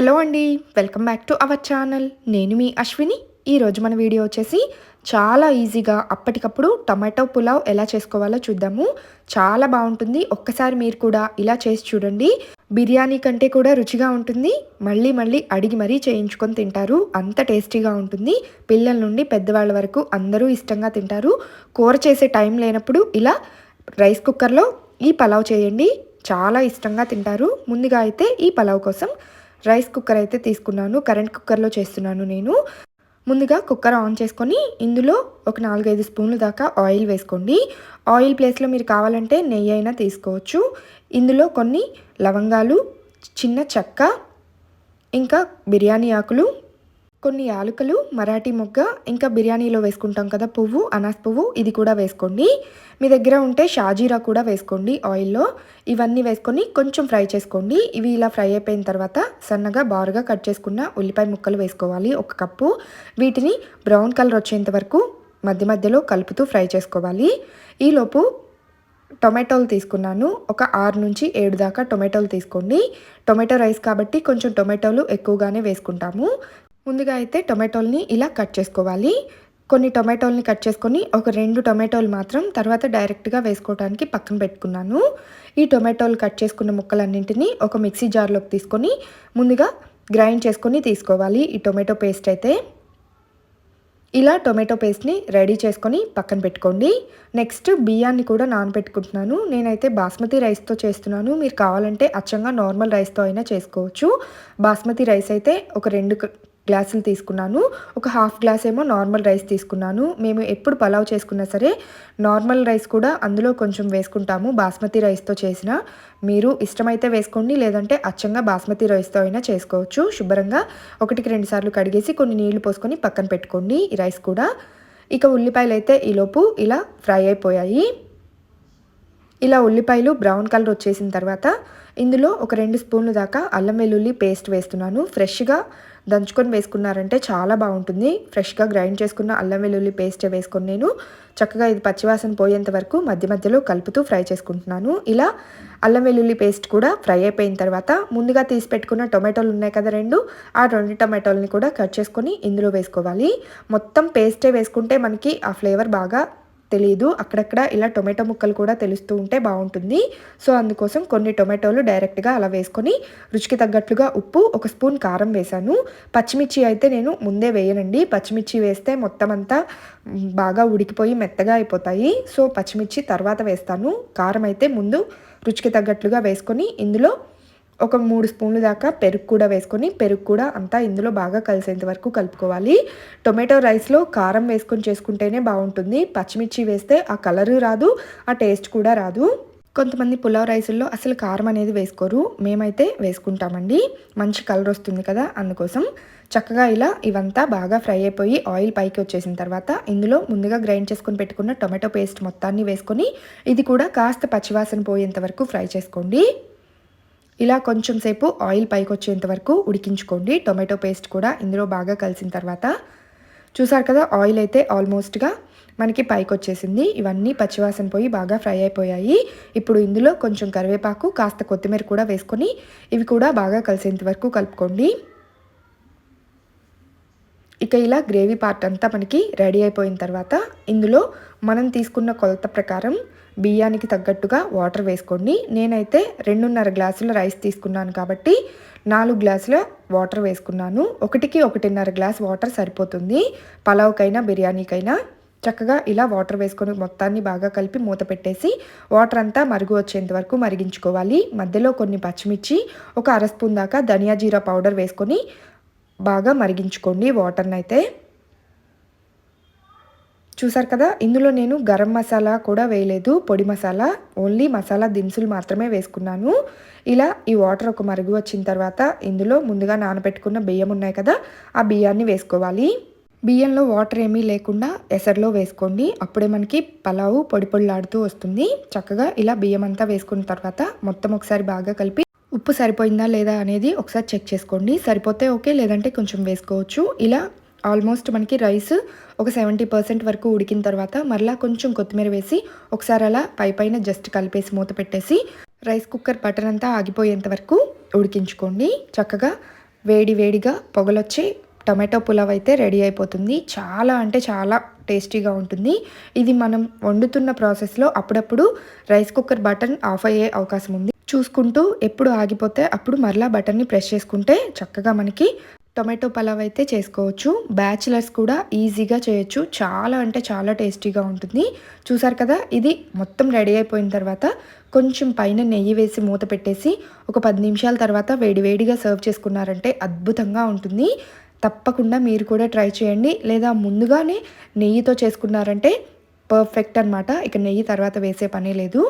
Hello అండి welcome back to our channel. నేను మీ అశ్విని. ఈరోజు మన వీడియో వచ్చేసి చాలా ఈజీగా అప్పటికప్పుడు టమాటో పులావ్ ఎలా చేసుకోవాలో చూద్దాము. చాలా బాగుంటుంది. ఒక్కసారి మీరు కూడా ఇలా చేసి చూడండి. బిర్యానీ కంటే కూడా రుచిగా ఉంటుంది. మళ్ళీ మళ్ళీ అడిగి మరీ చేయించుకొని తింటారు. అంత టేస్టీగా ఉంటుంది. పిల్లల నుండి పెద్దవాళ్ళ వరకు అందరూ ఇష్టంగా తింటారు. కూర చేసే టైం లేనప్పుడు ఇలా రైస్ కుక్కర్లో ఈ పలావ్ చేయండి. చాలా ఇష్టంగా తింటారు. ముందుగా అయితే ఈ పలావ్ కోసం రైస్ కుక్కర్ అయితే తీసుకున్నాను. కరెంట్ కుక్కర్లో చేస్తున్నాను నేను. ముందుగా కుక్కర్ ఆన్ చేసుకొని ఇందులో ఒక నాలుగైదు స్పూన్ల దాకా ఆయిల్ వేసుకోండి. ఆయిల్ ప్లేస్లో మీరు కావాలంటే నెయ్యి అయినా తీసుకోవచ్చు. ఇందులో కొన్ని లవంగాలు చిన్న చెక్క ఇంకా బిర్యానీ ఆకులు కొన్ని యాలకులు మరాఠీ మొగ్గ ఇంకా బిర్యానీలో వేసుకుంటాం కదా పువ్వు అనాస్ పువ్వు ఇది కూడా వేసుకోండి. మీ దగ్గర ఉంటే షాజీరా కూడా వేసుకోండి ఆయిల్లో. ఇవన్నీ వేసుకొని కొంచెం ఫ్రై చేసుకోండి. ఇవి ఇలా ఫ్రై అయిపోయిన తర్వాత సన్నగా బారుగా కట్ చేసుకున్న ఉల్లిపాయ ముక్కలు వేసుకోవాలి ఒక కప్పు. వీటిని బ్రౌన్ కలర్ వచ్చేంత వరకు మధ్య మధ్యలో కలుపుతూ ఫ్రై చేసుకోవాలి. ఈలోపు టొమాటోలు తీసుకున్నాను. ఒక ఆరు నుంచి ఏడు దాకా టొమాటోలు తీసుకోండి. టొమాటో రైస్ కాబట్టి కొంచెం టొమాటోలు ఎక్కువగానే వేసుకుంటాము. ముందుగా అయితే టొమాటోల్ని ఇలా కట్ చేసుకోవాలి. కొన్ని టొమాటోల్ని కట్ చేసుకొని ఒక రెండు టొమాటోలు మాత్రం తర్వాత డైరెక్ట్గా వేసుకోవడానికి పక్కన పెట్టుకున్నాను. ఈ టొమాటోలు కట్ చేసుకున్న ముక్కలన్నింటినీ ఒక మిక్సీ జార్లోకి తీసుకొని ముందుగా గ్రైండ్ చేసుకొని తీసుకోవాలి ఈ టొమాటో పేస్ట్ అయితే. ఇలా టొమాటో పేస్ట్ని రెడీ చేసుకొని పక్కన పెట్టుకోండి. నెక్స్ట్ బియ్యాన్ని కూడా నానబెట్టుకుంటున్నాను. నేనైతే బాస్మతి రైస్తో చేస్తున్నాను. మీరు కావాలంటే అచ్చంగా నార్మల్ రైస్తో అయినా చేసుకోవచ్చు. బాస్మతి రైస్ అయితే ఒక రెండు గ్లాసులు తీసుకున్నాను. ఒక హాఫ్ గ్లాస్ ఏమో నార్మల్ రైస్ తీసుకున్నాను. మేము ఎప్పుడు పలావ్ చేసుకున్నా సరే నార్మల్ రైస్ కూడా అందులో కొంచెం వేసుకుంటాము బాస్మతి రైస్తో చేసిన. మీరు ఇష్టమైతే వేసుకోండి లేదంటే అచ్చంగా బాస్మతి రైస్తో అయినా చేసుకోవచ్చు. శుభ్రంగా ఒకటికి రెండు సార్లు కడిగేసి కొన్ని నీళ్ళు పోసుకొని పక్కన పెట్టుకోండి ఈ రైస్ కూడా. ఇక ఉల్లిపాయలు అయితే ఈలోపు ఇలా ఫ్రై అయిపోయాయి. ఇలా ఉల్లిపాయలు బ్రౌన్ కలర్ వచ్చేసిన తర్వాత ఇందులో ఒక రెండు స్పూన్లు దాకా అల్లం వెల్లుల్లి పేస్ట్ వేస్తున్నాను. ఫ్రెష్గా దంచుకొని వేసుకున్నారంటే చాలా బాగుంటుంది. ఫ్రెష్గా గ్రైండ్ చేసుకున్న అల్లం వెల్లుల్లి పేస్ట్ వేసుకొని నేను చక్కగా ఇది పచ్చివాసన పోయేంత వరకు మధ్య మధ్యలో కలుపుతూ ఫ్రై చేసుకుంటున్నాను. ఇలా అల్లం వెల్లుల్లి పేస్ట్ కూడా ఫ్రై అయిపోయిన తర్వాత ముందుగా తీసి పెట్టుకున్న టొమాటోలు ఉన్నాయి కదా రెండు ఆ రెండు టొమాటోలని కూడా కట్ చేసుకొని ఇందులో వేసుకోవాలి. మొత్తం పేస్టే వేసుకుంటే మనకి ఆ ఫ్లేవర్ బాగా తెలియదు అక్కడక్కడ ఇలా టొమాటో ముక్కలు కూడా తెలుస్తూ ఉంటే బాగుంటుంది. సో అందుకోసం కొన్ని టొమాటోలు డైరెక్ట్గా అలా వేసుకొని రుచికి తగ్గట్లుగా ఉప్పు ఒక స్పూన్ కారం వేశాను. పచ్చిమిర్చి అయితే నేను ముందే వేయనండి. పచ్చిమిర్చి వేస్తే మొత్తం అంతా బాగా ఉడికిపోయి మెత్తగా అయిపోతాయి. సో పచ్చిమిర్చి తర్వాత వేస్తాను. కారం అయితే ముందు రుచికి తగ్గట్లుగా వేసుకొని ఇందులో ఒక మూడు స్పూన్లు దాకా పెరుగు కూడా వేసుకొని పెరుగు కూడా అంతా ఇందులో బాగా కలిసేంత వరకు కలుపుకోవాలి. టొమాటో రైస్లో కారం వేసుకొని చేసుకుంటేనే బాగుంటుంది. పచ్చిమిర్చి వేస్తే ఆ కలరు రాదు ఆ టేస్ట్ కూడా రాదు. కొంతమంది పులావ్ రైసుల్లో అసలు కారం అనేది వేసుకోరు. మేమైతే వేసుకుంటామండి. మంచి కలర్ వస్తుంది కదా అందుకోసం. చక్కగా ఇలా ఇవంతా బాగా ఫ్రై అయిపోయి ఆయిల్ పైకి వచ్చేసిన తర్వాత ఇందులో ముందుగా గ్రైండ్ చేసుకొని పెట్టుకున్న టొమాటో పేస్ట్ మొత్తాన్ని వేసుకొని ఇది కూడా కాస్త పచ్చివాసన పోయేంత వరకు ఫ్రై చేసుకోండి. ఇలా కొంచెం సేపు ఆయిల్ పైకి వచ్చేంత వరకు ఉడికించుకోండి. టొమాటో పేస్ట్ కూడా ఇందులో బాగా కలిసిన తర్వాత. చూసారు కదా ఆయిల్ అయితే ఆల్మోస్ట్గా మనకి పైకి వచ్చేసింది ఇవన్నీ పచ్చివాసన పోయి బాగా ఫ్రై అయిపోయాయి. ఇప్పుడు ఇందులో కొంచెం కరివేపాకు కాస్త కొత్తిమీర కూడా వేసుకొని ఇవి కూడా బాగా కలిసేంత వరకు కలుపుకోండి. ఇక ఇలా గ్రేవీ పార్ట్ అంతా మనకి రెడీ అయిపోయిన తర్వాత ఇందులో మనం తీసుకున్న కొలత ప్రకారం బియ్యానికి తగ్గట్టుగా వాటర్ వేసుకోండి. నేనైతే రెండున్నర గ్లాసుల రైస్ తీసుకున్నాను కాబట్టి నాలుగు గ్లాసుల వాటర్ వేసుకున్నాను. ఒకటికి ఒకటిన్నర గ్లాస్ వాటర్ సరిపోతుంది. పలావ్కైనా బిర్యానీకైనా చక్కగా ఇలా వాటర్ వేసుకొని మొత్తాన్ని బాగా కలిపి మూత పెట్టేసి వాటర్ అంతా మరుగు వచ్చేంత వరకు మరిగించుకోవాలి. మధ్యలో కొన్ని పచ్చిమిర్చి ఒక అర స్పూన్ దాకా ధనియా జీరా పౌడర్ వేసుకొని బాగా మరిగించుకోండి వాటర్ని అయితే చూసారు కదా ఇందులో నేను గరం మసాలా కూడా వేయలేదు పొడి మసాలా ఓన్లీ మసాలా దినుసులు మాత్రమే వేసుకున్నాను. ఇలా ఈ వాటర్ ఒక మరుగు వచ్చిన తర్వాత ఇందులో ముందుగా నానబెట్టుకున్న బియ్యం ఉన్నాయి కదా ఆ బియ్యాన్ని వేసుకోవాలి. బియ్యంలో వాటర్ ఏమీ లేకుండా ఎసర్లో వేసుకోండి అప్పుడే మనకి పలావు పొడి పొడిలాడుతూ వస్తుంది. చక్కగా ఇలా బియ్యం అంతా వేసుకున్న తర్వాత మొత్తం ఒకసారి బాగా కలిపి ఉప్పు సరిపోయిందా లేదా అనేది ఒకసారి చెక్ చేసుకోండి. సరిపోతే ఓకే లేదంటే కొంచెం వేసుకోవచ్చు. ఇలా ఆల్మోస్ట్ మనకి రైస్ ఒక సెవెంటీ పర్సెంట్ వరకు ఉడికిన తర్వాత మరలా కొంచెం కొత్తిమీర వేసి ఒకసారి అలా పై పైన జస్ట్ కలిపేసి మూత పెట్టేసి రైస్ కుక్కర్ బటన్ అంతా ఆగిపోయేంత వరకు ఉడికించుకోండి. చక్కగా వేడి వేడిగా పొగలొచ్చి టమాటో పులావ్ అయితే రెడీ అయిపోతుంది. చాలా అంటే చాలా టేస్టీగా ఉంటుంది. ఇది మనం వండుతున్న ప్రాసెస్లో అప్పుడప్పుడు రైస్ కుక్కర్ బటన్ ఆఫ్ అయ్యే అవకాశం ఉంది. చూసుకుంటూ ఎప్పుడు ఆగిపోతే అప్పుడు మరలా బటన్ని ప్రెస్ చేసుకుంటే చక్కగా మనకి టొమాటో పలావ్ అయితే చేసుకోవచ్చు. బ్యాచిలర్స్ కూడా ఈజీగా చేయొచ్చు. చాలా అంటే చాలా టేస్టీగా ఉంటుంది. చూసారు కదా ఇది మొత్తం రెడీ అయిపోయిన తర్వాత కొంచెం పైన నెయ్యి వేసి మూత పెట్టేసి ఒక పది నిమిషాల తర్వాత వేడివేడిగా సర్వ్ చేసుకున్నారంటే అద్భుతంగా ఉంటుంది. తప్పకుండా మీరు కూడా ట్రై చేయండి. లేదా ముందుగానే నెయ్యితో చేసుకున్నారంటే పర్ఫెక్ట్ అనమాట ఇక నెయ్యి తర్వాత వేసే పనే లేదు.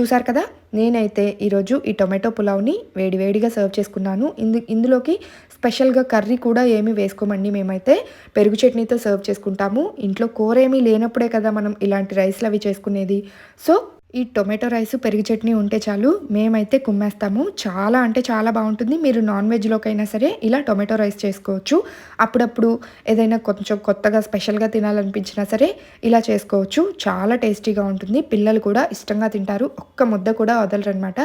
చూసారు కదా? నేనైతే ఈరోజు ఈ టొమాటో పులావ్ని వేడివేడిగా సర్వ్ చేసుకున్నాను. ఇందు ఇందులోకి స్పెషల్గా కర్రీ కూడా ఏమీ వేసుకోమండి. మేమైతే పెరుగు చట్నీతో సర్వ్ చేసుకుంటాము. ఇంట్లో కూర ఏమీ లేనప్పుడే కదా మనం ఇలాంటి రైస్లు అవి చేసుకునేది. సో ఈ టొమాటో రైస్ పెరుగు చట్నీ ఉంటే చాలు మేమైతే కుమ్మేస్తాము. చాలా అంటే చాలా బాగుంటుంది. మీరు నాన్ వెజ్లోకైనా సరే ఇలా టొమాటో రైస్ చేసుకోవచ్చు. అప్పుడప్పుడు ఏదైనా కొంచెం కొత్తగా స్పెషల్గా తినాలనిపించినా సరే ఇలా చేసుకోవచ్చు. చాలా టేస్టీగా ఉంటుంది. పిల్లలు కూడా ఇష్టంగా తింటారు. ఒక్క ముద్ద కూడా వదలరనమాట.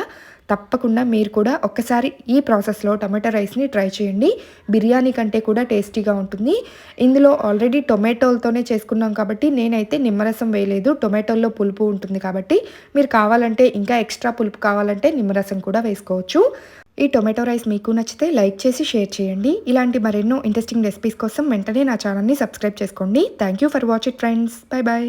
తప్పకుండా మీరు కూడా ఒక్కసారి ఈ ప్రాసెస్లో టమాటా రైస్ని ట్రై చేయండి. బిర్యానీ కంటే కూడా టేస్టీగా ఉంటుంది. ఇందులో ఆల్రెడీ టొమాటోలతోనే చేసుకున్నాం కాబట్టి నేనైతే నిమ్మరసం వేయలేదు. టొమాటోల్లో పులుపు ఉంటుంది కాబట్టి మీరు కావాలంటే ఇంకా ఎక్స్ట్రా పులుపు కావాలంటే నిమ్మరసం కూడా వేసుకోవచ్చు. ఈ టొమాటో రైస్ మీకు నచ్చితే లైక్ చేసి షేర్ చేయండి. ఇలాంటి మరెన్నో ఇంట్రెస్టింగ్ రెసిపీస్ కోసం వెంటనే నా ఛానల్ని సబ్స్క్రైబ్ చేసుకోండి. Thank you for watch it friends. Bye bye